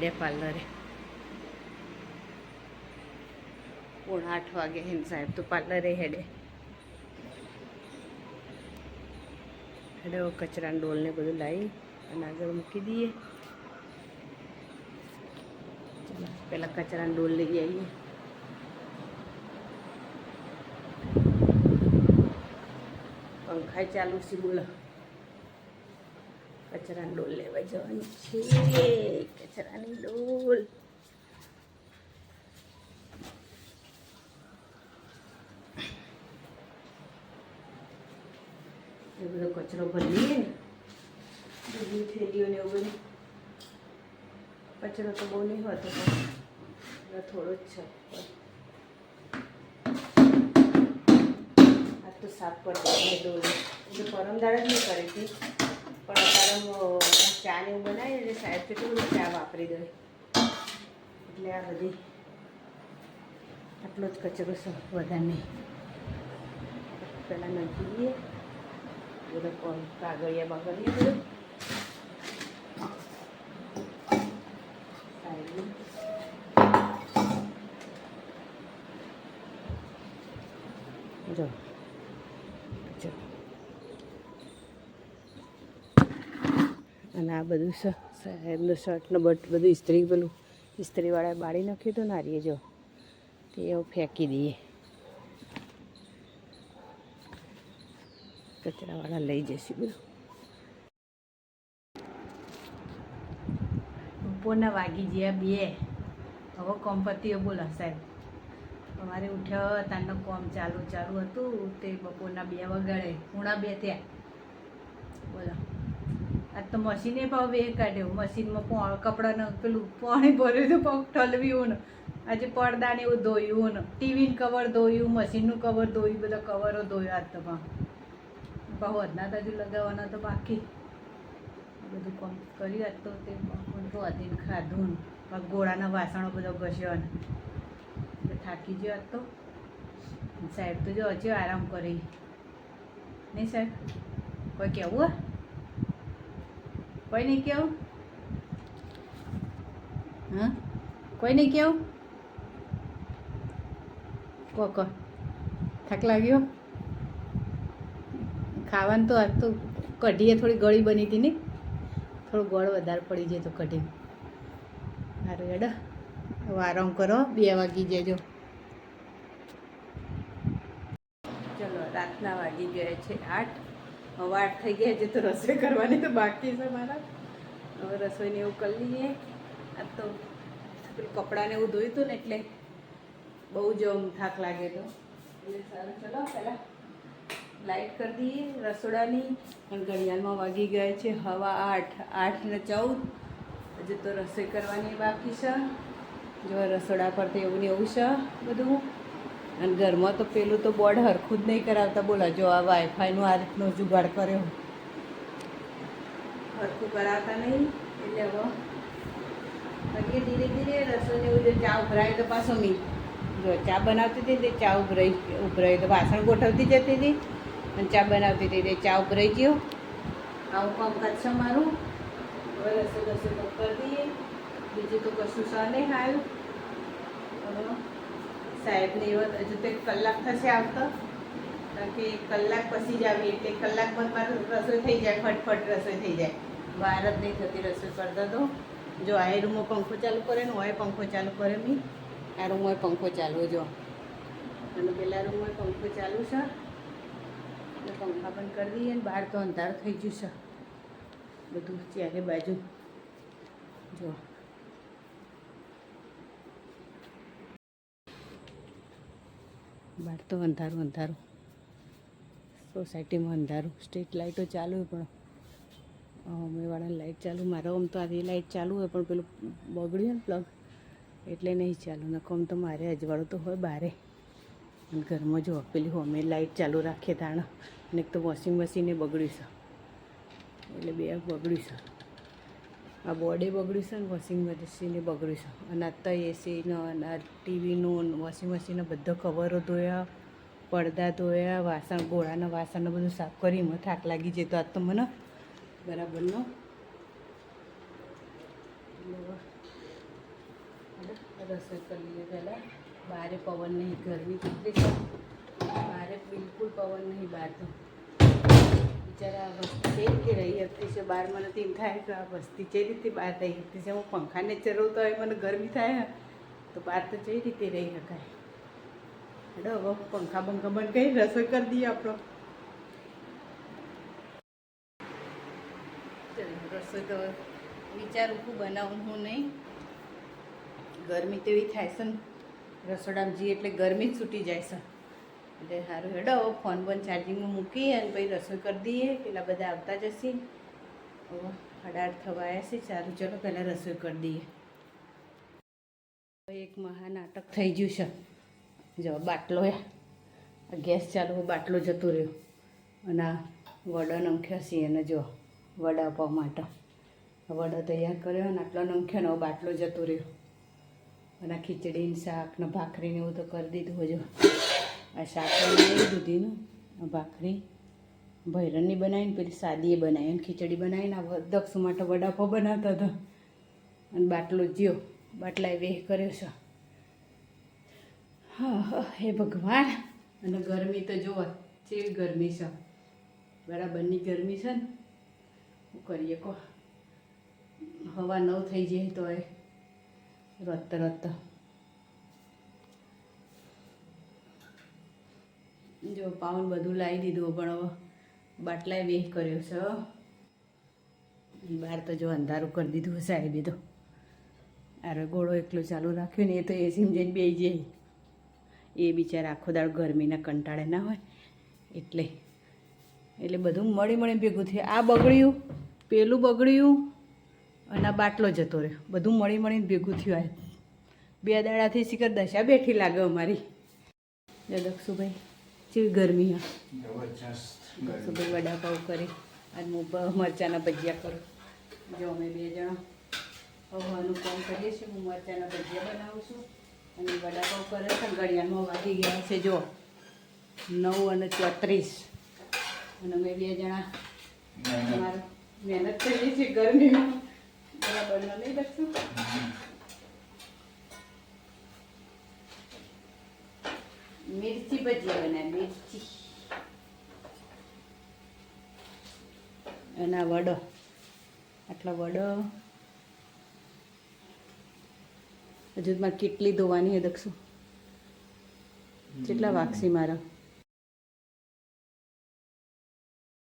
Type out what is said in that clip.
બે પાર્લરે. પોણા આઠ વાગે હેન સાહેબ તો પાર્લરે હેડે. હેડે હવે ડોલને બધું લાવી અને આગળ મૂકી દઈએ. ચાલો, પહેલાં કચરાનો ડોલ લઈ આવીએ. પંખા ચાલુ છે બોલો. કચરાના ડોલ લેવા જવાનું છે. કચરાની ડોલ એ બધો કચરો ભરીએ ને બધી થેલીઓ ને એવું બધું કચરો તો બહુ નહીં હોતો પણ થોડો જ છે આ તો સાફ કરી દઈએ ડોલ એટલે પરમદાળ જ નહીં કરી હું ચા ને એવું બનાવીએ એટલે સાહેબ કેટલું ચા વાપરી દે એટલે આ બધી આટલો જ કચરો છે વધારે નહીં પહેલાં નાખી દઈએ બધો કાગળિયા બાગળિયા બધું. જો ચલો અને આ બધું સાહેબનું શર્ટ ને બટ બધું ઇસ્ત્રી, પેલું ઇસ્ત્રીવાળાએ બાળી નાખ્યું હતું નારીએ જો. તે એવું ફેંકી દઈએ. કચરાવાળા લઈ જશે બધું. બપોરના વાગી ગયા બે. હવે કંપતીઓ બોલો, સાહેબ અમારે ઉઠ્યો તારનો કોમ ચાલુ ચાલુ હતું, તે બપોરના બે વગાડે, પૂણા બે ત્યાં બોલો આજ તો મશીને ભાવ બે કાઢ્યો મશીનમાં પણ કપડાનું પેલું પાણી ભર્યું હતું પગ ઠલવ્યું ને. આજે પડદા ને એવું ધોયું ને. ટીવીનું કવર ધોયું મશીનનું કવર ધોયું, બધા કવરો ધોયું આજ તો પણ ભાવ વધના તો હજુ લગાવવાના તો બાકી. બધું કામ કર્યું આજ તો તે રોધીને ખાધું ને. ગોળાના વાસણો બધો ઘસ્યો ને. થાકી ગયો આજ તો. સાહેબ તો જો હજી આરામ કરી. નહીં સાહેબ? કોઈ કહેવું હે? કોઈ નહીં કેવું? હા? કોઈ નહીં કેવું? કો કો. થાક લાગ્યો? ખાવાનું તો આજ તો કઢીએ થોડી ગળી બની હતી ને? થોડું ગોળ વધારે પડી જાય તો કઢી. સારું એડ આરામ કરો, બે વાગી જજો ચલો, રાતના વાગી ગયા છે આઠ. હવે આઠ થઈ ગયા છે તો રસોઈ કરવાની તો બાકી છે મારા. હવે રસોઈને એવું કરી લઈએ. આ તો પેલું કપડાને એવું ધોયું હતું ને એટલે બહુ જ થાક લાગે તો. એટલે સારું, ચલો પહેલાં લાઇટ કરી દઈએ રસોડાની. પણ ઘડિયાળમાં વાગી ગયા છે હવા આઠ આઠ ને ચૌદ. હજુ તો રસોઈ કરવાની બાકી છે. જો રસોડા પર તો એવું ને એવું છે બધું. અને ઘરમાં તો પેલું તો બોર્ડ હરખું જ નહીં કરાવતા. બોલા, જો આ વાઈફાઈનું આ રીતનો જુગાડ કર્યો. હરખું કરાવતા નહીં. એટલે હવે કરીએ ધીરે ધીરે રસોઈને એવું જો ચા ઉભરાય તો પાછો મી. જો ચા બનાવતી હતી તે ચા ઉભરાઈ ઉભરાઈ તો વાસણ ગોઠવતી જતી હતી અને ચા બનાવતી હતી તે ચા ઉભરાઈ ગયો. આવું કામકાજ છે મારું? હવે રસોઈ રસોઈ કરી દઈએ. બીજું તો કશું છે નહીં હવે સાહેબને એવો હજુ તો એક કલાક થશે આવતો. કારણ કે કલાક પછી જ આવી એટલે કલાક બાદ મારું રસોઈ થઈ જાય, ફટફટ રસોઈ થઈ જાય. બહાર જ નહીં થતી રસોઈ કરતા તો. જો આ રૂમમાં પંખો ચાલુ કરે ને હોય પંખો ચાલુ કરે મી. આ રૂમમાં પંખો ચાલુ જો. અને પેલા રૂમમાં પંખો ચાલુ છે. એટલે પંખા બંધ કરી દઈએ ને, બહાર તો અંધાર થઈ ગયું છે. બધું ચારે બાજુ. જો. બહાર તો અંધારું અંધારું. સોસાયટીમાં અંધારું. સ્ટ્રીટ લાઇટો ચાલુ હોય પણ અમેવાળા લાઇટ ચાલુ. મારો આમ તો આવી લાઇટ ચાલુ હોય પણ પેલું બગડ્યું ને પ્લગ, એટલે નહીં ચાલુ. નકમ તો મારે અજવાળું તો હોય બારે. અને ઘરમાં જો પેલી હોમે લાઇટ ચાલુ રાખીએ તાણ અને એક તો વોશિંગ મશીને બગડ્યું છે. એટલે બે બગડ્યું છે. આ બોર્ડે બગડ્યું છે ને વોશિંગ મશીને બગડ્યું છે. અને આ એસીનો અને આ ટીવીનું વોશિંગ મશીનના બધા કવરો ધોયા, પડદા ધોયા, વાસણ, ગોળાના વાસણને બધું સાફ કરી એમાં થાક લાગી જાય તો આજ તો મને બરાબરનો રસોઈ કરી લઈએ પહેલાં. બહારે પવન નહીં ગરમી કેટલી છે? બારે બિલકુલ પવન નહીં બહાર તો. આ વસ્તી કઈ રીતે રહી હતી છે બહાર મને તો એમ થાય કે આ વસ્તી જે રીતે બહાર રહી હતી છે હું પંખાને ચરવતો હોય, મને ગરમી થાય તો બહાર તો જે રીતે રહી શકાય. હેડો, હવે પંખા બંખા બંધ કરી રસોઈ કરી દઈએ આપણો. રસોઈ તો વિચારું છું બનાવું હું નહીં. ગરમી તો એવી થાય છે ને, રસોડામાં જઈએ એટલે ગરમી જ છૂટી જાય છે. એટલે સારું હેડો ફોન બોન ચાર્જિંગમાં મૂકી અને પછી રસોઈ કરી દઈએ, પેલા બધા આવતા જશે. હવે સાડા થવા આવ્યા છે, સારું, ચલો પહેલાં રસોઈ કરી દઈએ. એક મહા નાટક થઈ ગયું છે. જો, બાટલો ગેસ ચાલુ બાટલો જતો રહ્યો. અને આ વડો નંખ્યા છે અને જો વડાપાવ માટે. વડો તૈયાર કર્યો અને આટલો નંખ્યો ને બાટલો જતો રહ્યો. અને ખીચડીને શાક ને ભાખરીને એવું તો કરી દીધું હજુ આ શાક બનાવી દૂધીનું ભાખરી. ભૈરણની બનાવીને પેલી સાદીએ બનાવી, અને ખીચડી બનાવીને આ દક્ષ માટે વડાપાવ બનાવતા હતા. અને બાટલો જ્યો બાટલાએ વેહ કર્યો છે. હા હા, હે ભગવાન. અને ગરમી તો જોવો ચેવી ગરમી છે. બરાબરની ગરમી છે ને? શું કરીએ કહો? હવા નવ થઈ જાય તો એ રત રત. જો પાઉન બધું લાવી દીધું પણ હવે બાટલાએ વેહ કર્યો છે. બહાર તો જો અંધારું કરી દીધું હશે સાહેબે તો. અરે ગોળો એકલો ચાલુ રાખ્યો ને એ તો એસીમાં જઈને બે જાય. એ બિચારા આખો દાડો ગરમીના કંટાળે ના હોય. એટલે એટલે બધું મળી મળી ભેગું થયું. આ બગડ્યું, પેલું બગડ્યું અને આ બાટલો જતો રહ્યો. બધું મળી મળીને ભેગું થયું આ. બે દાડાથી શિખર દશા બેઠી લાગે અમારી. દક્ષુભાઈ કેવી ગરમી હા. દક્ષુભાઈ વડાપાઉ કરી અને હું મરચાંના ભજીયા કરું. જો અમે બે જણા હવાનું કામ કરીએ છીએ હું મરચાંના ભજીયા બનાવું છું અને વડાપાઉ કરે છે ઘડિયાળમાં વાગી ગયા છે જો નવ અને ચોત્રીસ. અને અમે બે જણા મહેનત. કરીએ છીએ ગરમીમાં. બરાબર નહીં લખશું મિર્ચી ભજીયા બનાવી મિર્ચી એના વડો. આટલો વડો. હજુ મારે કેટલી ધોવાની હે દક્ષુ કેટલા વાગશી મારા?